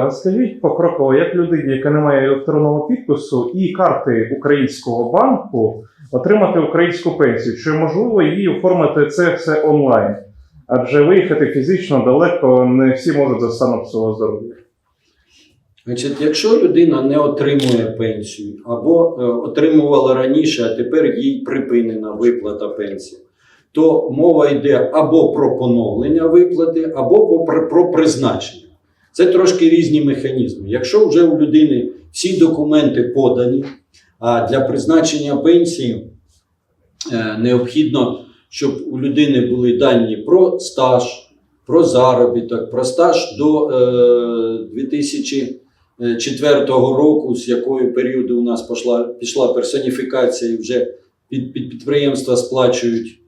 Розкажіть покроково, як людині, яка не має електронного підпису і карти українського банку, отримати українську пенсію? Чи можливо її оформити це все онлайн? Адже виїхати фізично далеко не всі можуть за станом свого здоров'я. Значить, якщо людина не отримує пенсію або е, отримувала раніше, а тепер їй припинена виплата пенсії, то мова йде або про поновлення виплати, або про, про призначення. Це трошки різні механізми. Якщо вже у людини всі документи подані, а для призначення пенсії е, необхідно, щоб у людини були дані про стаж, про заробіток, про стаж до е, 2004 року, з якої періоду у нас пішла, пішла персоніфікація, і вже під підприємства сплачують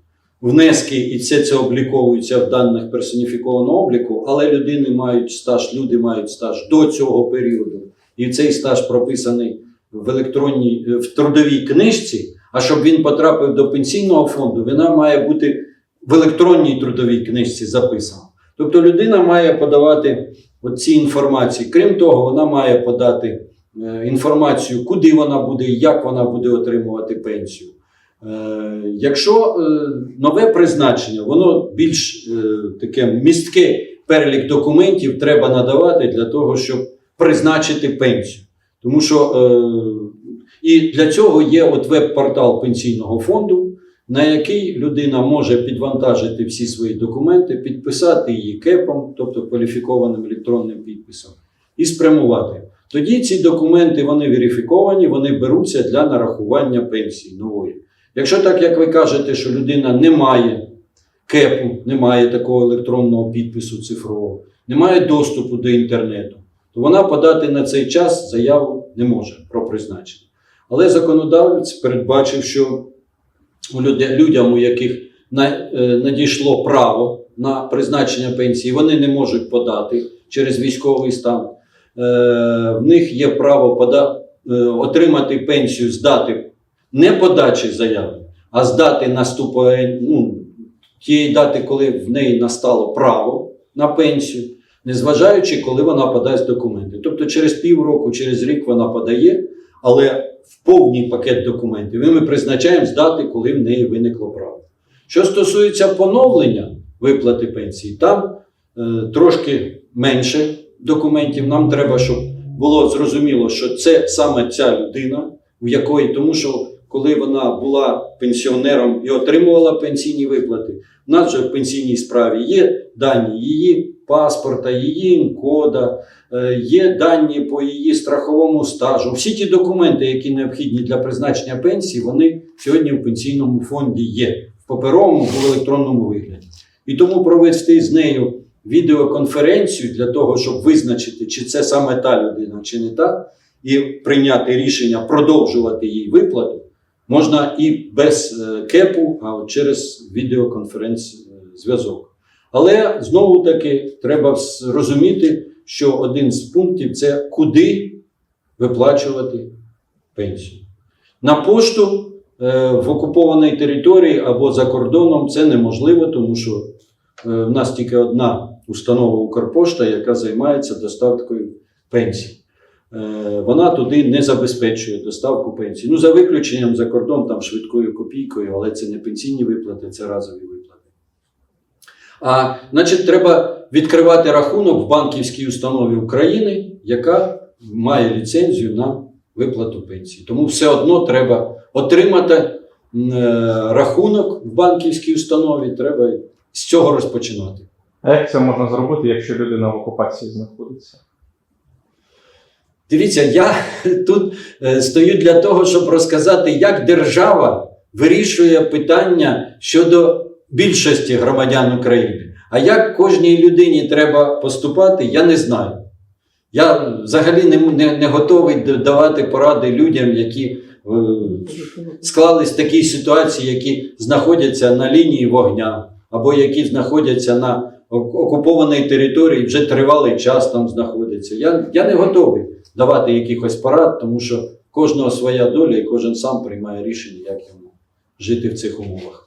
внески, і це, це обліковується в даних персоніфікованого обліку, але людини мають стаж, люди мають стаж до цього періоду. І цей стаж прописаний в електронній е, в трудовій книжці. А щоб він потрапив до пенсійного фонду, вона має бути в електронній трудовій книжці записана. Тобто людина має подавати ці інформації. Крім того, вона має подати е, інформацію, куди вона буде як вона буде отримувати пенсію. Е, Якщо е, нове призначення, воно більш е, таке містке перелік документів треба надавати для того, щоб призначити пенсію. Тому що і для цього є от веб-портал пенсійного фонду, на який людина може підвантажити всі свої документи, підписати її кепом, тобто кваліфікованим електронним підписом, і спрямувати. Тоді ці документи вони верифіковані, вони беруться для нарахування пенсії нової. Якщо так, як ви кажете, що людина не має кепу, не має такого електронного підпису цифрового, не має доступу до інтернету, то вона подати на цей час заяву не може про призначення. Але законодавець передбачив, що людям, у яких е, надійшло право на призначення пенсії, вони не можуть подати через військовий стан. Е, В них є право е, отримати пенсію з дати не подачі заяви, а з дати наступає, ну, тієї дати, коли в неї настало право на пенсію, незважаючи, коли вона подасть документи. Тобто через півроку, через рік вона подає, але в повний пакет документів і ми призначаємо з дати, коли в неї виникло право. Що стосується поновлення виплати пенсії, там е, трошки менше документів. Нам треба, щоб було зрозуміло, що це саме ця людина, в якої, тому що коли вона була пенсіонером і отримувала пенсійні виплати, в нас же в пенсійній справі є дані її паспорта, її кода, е, є дані по її страховому стажу. Всі ті документи, які необхідні для призначення пенсії, вони сьогодні в пенсійному фонді є в паперовому в електронному вигляді. І тому провести з нею відеоконференцію для того, щоб визначити, чи це саме та людина, чи не та, і прийняти рішення продовжувати їй виплату, можна і без е, кепу, а через відеоконференц-зв'язок. Але знову таки треба розуміти, що один з пунктів це куди виплачувати пенсію. На пошту е, в окупованій території або за кордоном це неможливо, тому що е, в нас тільки одна установа Укрпошта, яка займається доставкою пенсій. Е, Вона туди не забезпечує доставку пенсії. Ну, за виключенням за кордон там швидкою копійкою, але це не пенсійні виплати, це разові виплати. А значить, треба відкривати рахунок в банківській установі України, яка має ліцензію на виплату пенсії. Тому все одно треба отримати е, рахунок в банківській установі, треба з цього розпочинати. А як це можна зробити, якщо людина в окупації знаходиться? Дивіться, я тут е, стою для того, щоб розказати, як держава вирішує питання щодо більшості громадян України. А як кожній людині треба поступати, я не знаю. Я взагалі не, не, не готовий давати поради людям, які е, склались в такій ситуації, які знаходяться на лінії вогня, або які знаходяться на окупованій території, вже тривалий час там знаходиться. Я, я не готовий давати якихось порад, тому що кожного своя доля і кожен сам приймає рішення, як йому жити в цих умовах.